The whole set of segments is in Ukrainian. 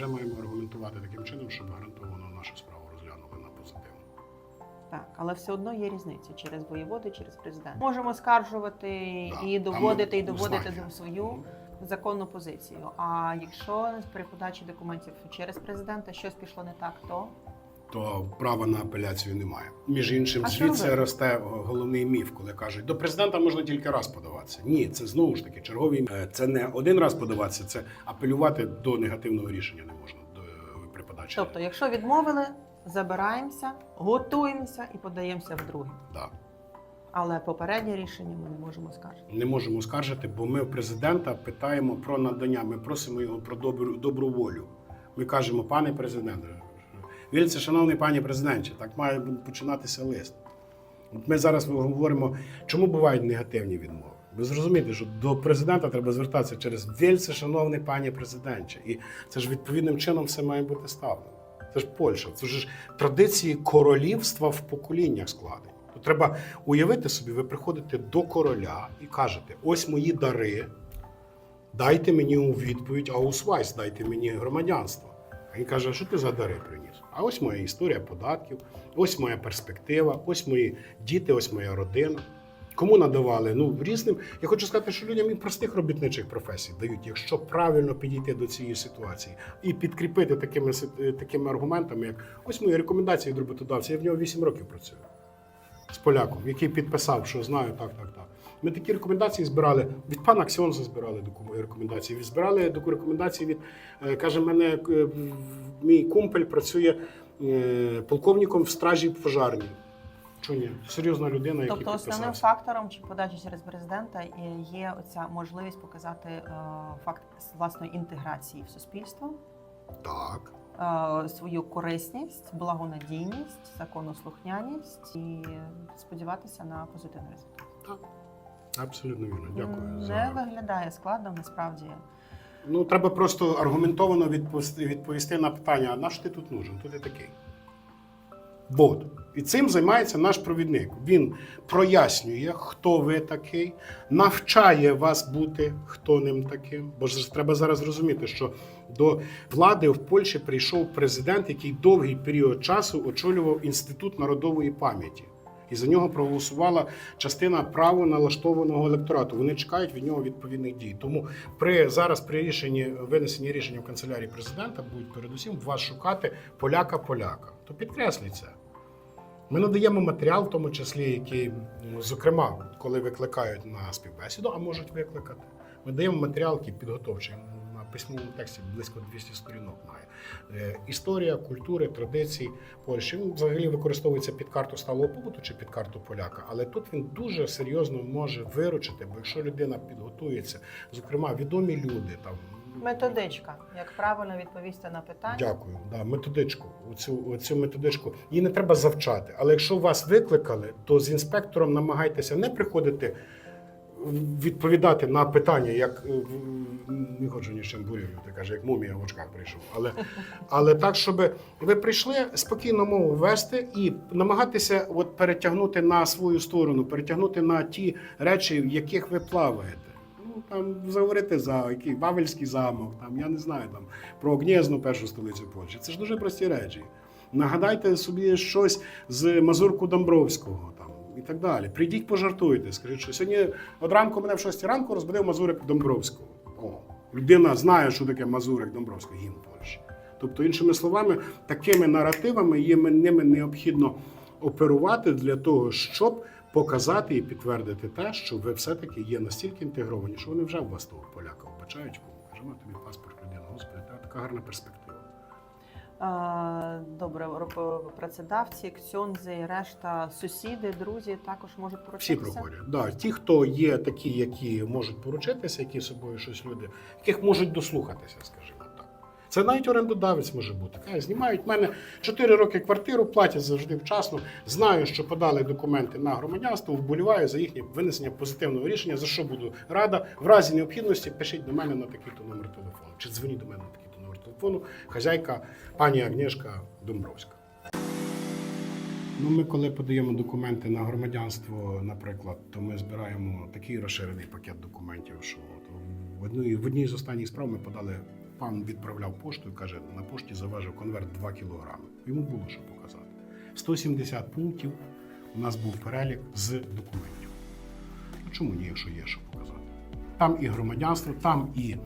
вже маємо аргументувати таким чином, щоб гарантовано нашу справу розглянули на позитивно. Так, але все одно є різниця через воєводи, через президента. Можемо скаржувати Да, і доводити, і доводити до свою законну позицію. А якщо при подачі документів через президента щось пішло не так, то то права на апеляцію немає. Між іншим, А звідси росте головний міф, коли кажуть, до президента можна тільки раз подаватися. Ні, це знову ж таки черговий е, це не один раз подаватися, це апелювати до негативного рішення не можна до при подачі. тобто, якщо відмовили, забираємося, готуємося і подаємося вдруге. да. Але попереднє рішення ми не можемо скаржити. не можемо скаржити, бо ми в президента питаємо про надання. Ми просимо його про добру добру волю. Ми кажемо, пане президенте, вільце, шановний пане президенте, так має починатися лист. От ми зараз говоримо, чому бувають негативні відмови. Ви зрозумієте, що до президента треба звертатися через вільце, шановний пане президенте. І це ж відповідним чином все має бути ставлено. Це ж Польща, це ж традиції королівства в поколіннях складені. То треба уявити собі, ви приходите до короля і кажете: ось мої дари, дайте мені у відповідь аусвайс, дайте мені громадянство. Він каже: що ти за дари приніс? А ось моя історія податків, ось моя перспектива, ось мої діти, ось моя родина. Кому надавали? Ну, різним. Я хочу сказати, що людям і простих робітничих професій дають, якщо правильно підійти до цієї ситуації і підкріпити такими, такими аргументами, як ось мої рекомендації від роботодавця. Я в нього 8 років працюю з поляком, який підписав, що знаю, так, так, так. Ми такі рекомендації збирали від пана Ксьонза збирали рекомендації. Збирали рекомендації від е, каже, мене е, мій кумпель працює е, полковником в стражі пожарній. Чого ні? Серйозна людина, який Тобто основним підписався. фактором чи подачі через президента є оця можливість показати факт власної інтеграції в суспільство, Так. свою корисність, благонадійність, законослухняність і сподіватися на позитивний результат. Абсолютно вірно. Дякую. Не За... виглядає складно, насправді. Ну, треба просто аргументовано відповісти, відповісти на питання: а наш ти тут нужен? Хто ти такий? Бот. І цим займається наш провідник. Він прояснює, хто ви такий, навчає вас бути хто ним таким. Бо ж треба зараз розуміти, що до влади в Польщі прийшов президент, який довгий період часу очолював інститут народової пам'яті. І за нього проголосувала частина право налаштованого електорату. Вони чекають від нього відповідних дій. Тому при зараз при рішенні винесенні рішення в канцелярії президента будуть передусім вас шукати поляка-поляка. То підкресліть це. Ми надаємо матеріал, в тому числі, який, зокрема, коли викликають на співбесіду, а можуть викликати. Ми даємо матеріал, який підготовчий письмовому тексті близько 200 сторінок має. Е, Історія, культури, традиції Польщі. Він взагалі використовується під карту сталого побуту чи під карту поляка, але тут він дуже серйозно може виручити, бо якщо людина підготується, зокрема, відомі люди там. Методичка, як правильно відповісти на питання. Дякую. Да, методичку. Оцю, оцю методичку. Її не треба завчати. Але якщо вас викликали, то з інспектором намагайтеся не приходити відповідати на питання, як е, не хочу ні чим бурюю, ти каже, як мумія в очках прийшов. Але, але так, щоб ви прийшли спокійно мову вести і намагатися от перетягнути на свою сторону, перетягнути на ті речі, в яких ви плаваєте. Ну, там заговорити за який Вавельський замок, там я не знаю там про Гнєзну, першу столицю Польщі. Це ж дуже прості речі. Нагадайте собі щось з Мазурку Домбровського і так далі. Прийдіть, пожартуйте. Скажіть, що сьогодні от ранку мене в 6 ранку розбудив Мазурик Домбровського. О, людина знає, що таке Мазурик Домбровського, гімн Польщі. Тобто, іншими словами, такими наративами є ними необхідно оперувати для того, щоб показати і підтвердити те, що ви все-таки є настільки інтегровані, що вони вже в вас того поляка вбачають, кому каже, «Ну, тобі паспорт людини, господи, така гарна перспектива. Добре, працедавці, ксьонзи, і решта сусіди, друзі також можуть Всі поручитися. проходять. Да, ті, хто є такі, які можуть поручитися, які собою щось люди, яких можуть дослухатися, скажімо так. Це навіть орендодавець може бути. Каже, знімають в мене 4 роки квартиру, платять завжди вчасно. Знаю, що подали документи на громадянство, вболіваю за їхнє винесення позитивного рішення, за що буду рада. В разі необхідності пишіть до мене на такий-то номер телефону. Чи дзвоніть до мене на номер телефону. Хазяйка пані Агнєшка Домбровська. Ну, ми коли подаємо документи на громадянство, наприклад, то ми збираємо такий розширений пакет документів, що в одній, в одній з останніх справ ми подали пан відправляв пошту і каже, на пошті заважив конверт 2 кілограми. Йому було що показати. 170 пунктів у нас був перелік з документів. Ну, чому ні, якщо є що показати? Там і громадянство, там і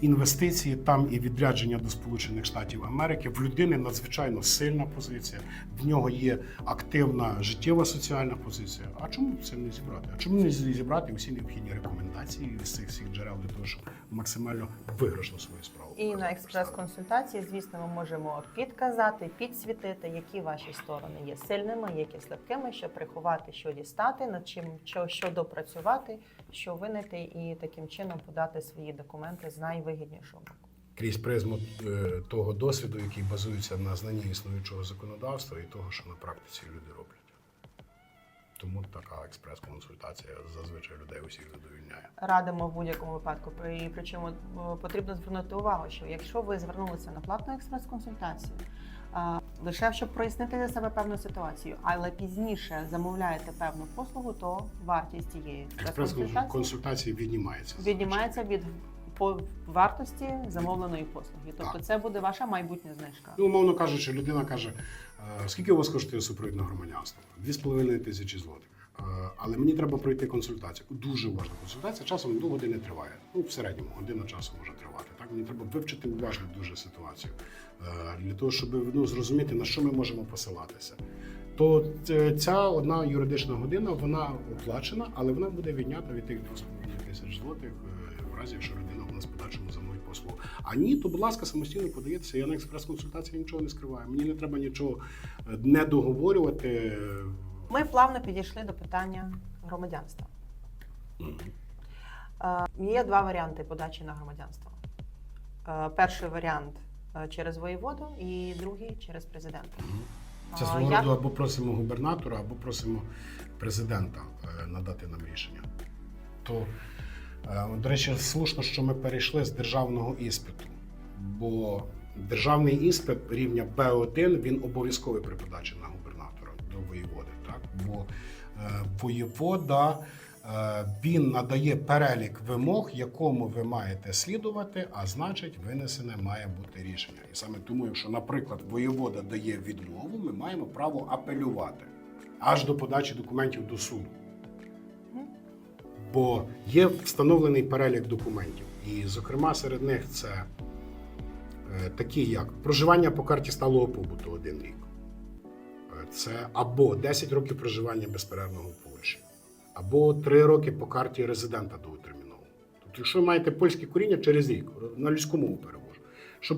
інвестиції, там і відрядження до Сполучених Штатів Америки. В людини надзвичайно сильна позиція, в нього є активна життєва соціальна позиція. А чому це не зібрати? А чому не зібрати всі необхідні рекомендації з цих всіх джерел для того, щоб максимально виграшно свою справу? І на експрес-консультації, звісно, ми можемо підказати, підсвітити, які ваші сторони є сильними, які слабкими, що приховати, що дістати, над чим що, що допрацювати, що винити, і таким чином подати свої документи з найвигіднішого крізь призму е, того досвіду, який базується на знанні існуючого законодавства і того, що на практиці люди роблять. Тому така експрес-консультація зазвичай людей усіх задовільняє. Радимо в будь-якому випадку. І причому е, потрібно звернути увагу, що якщо ви звернулися на платну експрес-консультацію, лише щоб прояснити для себе певну ситуацію, але пізніше замовляєте певну послугу, то вартість цієї експрес-консультації віднімається. віднімається від по вартості замовленої послуги. Тобто Так. це буде ваша майбутня знижка. Ну, умовно кажучи, людина каже, «Е, скільки у вас коштує супровід на громадянство? Дві з половиною тисячі злотих. Е, Але мені треба пройти консультацію. Дуже важна консультація. Часом до години триває. Ну, в середньому година часу може тривати. Так мені треба вивчити уважно дуже ситуацію е, для того, щоб ну, зрозуміти на що ми можемо посилатися. То ця одна юридична година вона оплачена, але вона буде віднята від тих 2,5 тисяч злотих, в разі якщо людина нас в подальшому замовить послугу. А ні, то будь ласка, самостійно подаєтеся. Я на експрес-консультації нічого не скриваю. Мені не треба нічого е, не договорювати. Ми плавно підійшли до питання громадянства. Е, Є два варіанти подачі на громадянство. Е, Перший варіант через воєводу і другий через президента. Це А, свого роду або просимо губернатора, або просимо президента надати нам рішення. То, до речі, слушно, що ми перейшли з державного іспиту, бо державний іспит рівня Б1 він обов'язковий при подачі на губернатора до воєводи. Так? Бо е, воєвода е, він надає перелік вимог, якому ви маєте слідувати, а значить, винесене має бути рішення. І саме тому, якщо, наприклад, воєвода дає відмову, ми маємо право апелювати аж до подачі документів до суду. Бо є встановлений перелік документів, і, зокрема, серед них це е, такі, як проживання по карті сталого побуту один рік. Е, Це або 10 років проживання безперервного в Польщі, або 3 роки по карті резидента довготермінового. Тобто, якщо ви маєте польське коріння через рік, на людську мову перевожу.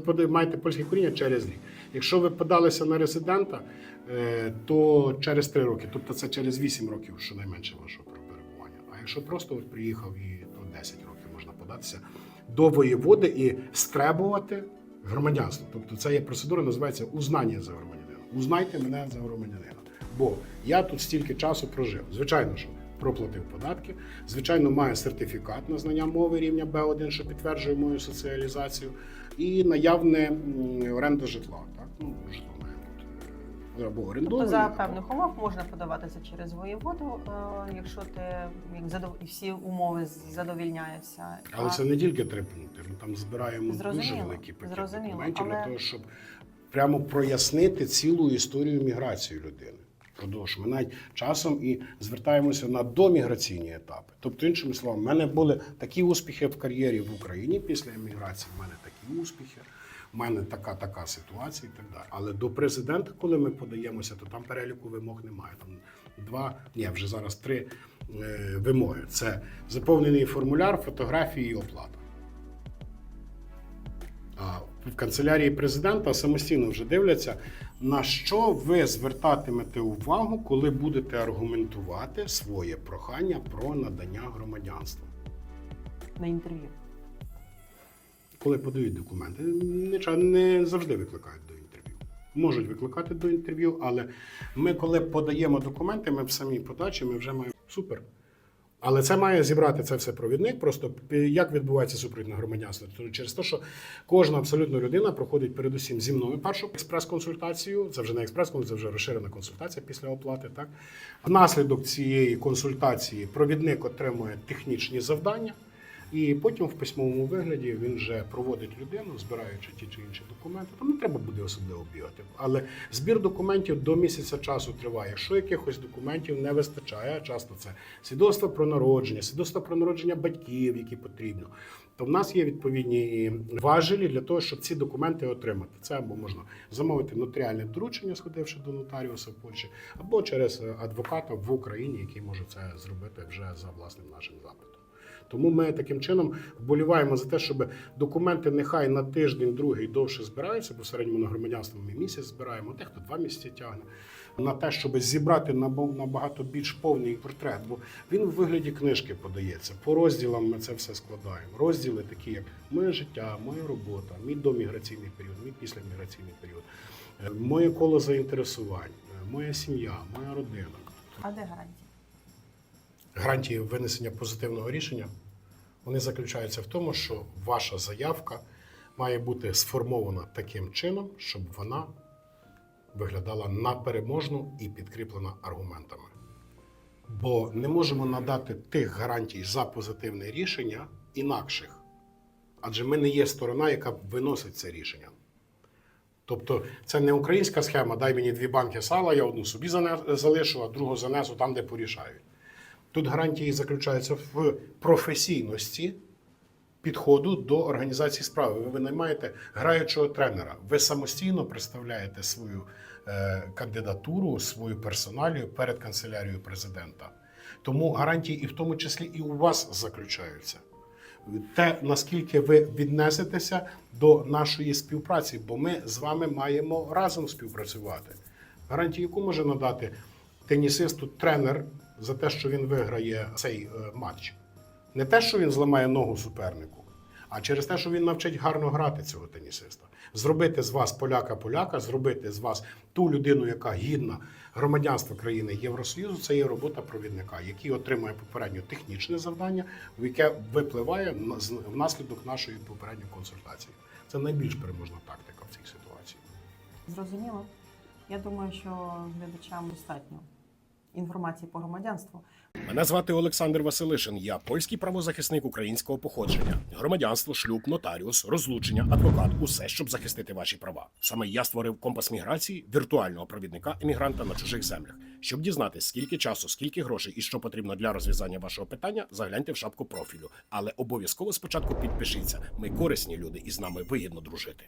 Пода- маєте польське коріння через рік. Якщо ви подалися на резидента, е, то через 3 роки, тобто це через 8 років, щонайменше вашого якщо просто от приїхав і то 10 років можна податися до воєводи і стребувати громадянство. Тобто це є процедура, називається узнання за громадянина. Узнайте мене за громадянина. Бо я тут стільки часу прожив. Звичайно, що проплатив податки. Звичайно, маю сертифікат на знання мови рівня Б1, що підтверджує мою соціалізацію, і наявне оренда житла. Так? Ну, житло або орендоване. Тобто за певних умов можна подаватися через воєводу, е, якщо ти як задов... всі умови задовільняються. Але А- це не тільки три пункти. Ми там збираємо дуже Зрозуміло, великий пакет зрозуміло, документів для того, щоб прямо прояснити цілу історію міграції людини. Продовж ми навіть часом і звертаємося на доміграційні етапи. Тобто, іншими словами, в мене були такі успіхи в кар'єрі в Україні після еміграції. В мене такі успіхи, в мене така така ситуація і так далі. Але до президента, коли ми подаємося, то там переліку вимог немає. Там два, ні, вже зараз три е, вимоги: це заповнений формуляр, фотографії і оплата. А в канцелярії президента самостійно вже дивляться, на що ви звертатимете увагу, коли будете аргументувати своє прохання про надання громадянства. на інтерв'ю. Коли подають документи, не, завжди викликають до інтерв'ю. Можуть викликати до інтерв'ю, але ми, коли подаємо документи, ми в самій подачі ми вже маємо супер. Але це має зібрати це все провідник. Просто як відбувається супровід на громадянство? Тобто через те, що кожна абсолютно людина проходить передусім зі мною першу експрес-консультацію. Це вже не експрес-консультація, це вже розширена консультація після оплати. Так внаслідок цієї консультації провідник отримує технічні завдання. І потім в письмовому вигляді він вже проводить людину, збираючи ті чи інші документи. Там не треба буде особливо бігати. Але збір документів до місяця часу триває. Якщо якихось документів не вистачає, а часто це свідоцтво про народження, свідоцтво про народження батьків, які потрібно. То в нас є відповідні важелі для того, щоб ці документи отримати. Це або можна замовити нотаріальне доручення, сходивши до нотаріуса в Польщі, або через адвоката в Україні, який може це зробити вже за власним нашим запитом. Тому ми таким чином вболіваємо за те, щоб документи нехай на тиждень, другий довше збираються, бо в середньому на громадянство ми місяць збираємо, дехто два місяці тягне. На те, щоб зібрати набагато більш повний портрет, бо він в вигляді книжки подається. По розділам ми це все складаємо. Розділи такі, як моє життя, моя робота, мій доміграційний період, мій післяміграційний період, е, моє коло заінтересувань, е, моя сім'я, моя родина. А де гарантії? Гарантії винесення позитивного рішення вони заключаються в тому, що ваша заявка має бути сформована таким чином, щоб вона виглядала на переможну і підкріплена аргументами. Бо не можемо надати тих гарантій за позитивне рішення інакших, адже ми не є сторона, яка виносить це рішення. Тобто це не українська схема, дай мені дві банки сала, я одну собі залишу, а другу занесу там, де порішають. Тут гарантії заключаються в професійності підходу до організації справи. Ви винаймаєте граючого тренера. Ви самостійно представляєте свою е, кандидатуру, свою персоналію перед канцелярією президента. Тому гарантії і в тому числі і у вас заключаються. Те, наскільки ви віднесетеся до нашої співпраці, бо ми з вами маємо разом співпрацювати. Гарантію, яку може надати тенісисту тренер за те, що він виграє цей е, матч. Не те, що він зламає ногу супернику, а через те, що він навчить гарно грати цього тенісиста. Зробити з вас поляка-поляка, зробити з вас ту людину, яка гідна громадянства країни Євросоюзу, це є робота провідника, який отримує попередньо технічне завдання, яке випливає внаслідок нашої попередньої консультації. Це найбільш переможна тактика в цій ситуації. Зрозуміло. Я думаю, що глядачам достатньо інформації по громадянству. Мене звати Олександр Василишин. Я польський правозахисник українського походження. Громадянство, шлюб, нотаріус, розлучення, адвокат усе, щоб захистити ваші права. Саме я створив компас міграції віртуального провідника емігранта на чужих землях. Щоб дізнатись, скільки часу, скільки грошей і що потрібно для розв'язання вашого питання, загляньте в шапку профілю. Але обов'язково спочатку підпишіться. Ми корисні люди і з нами вигідно дружити.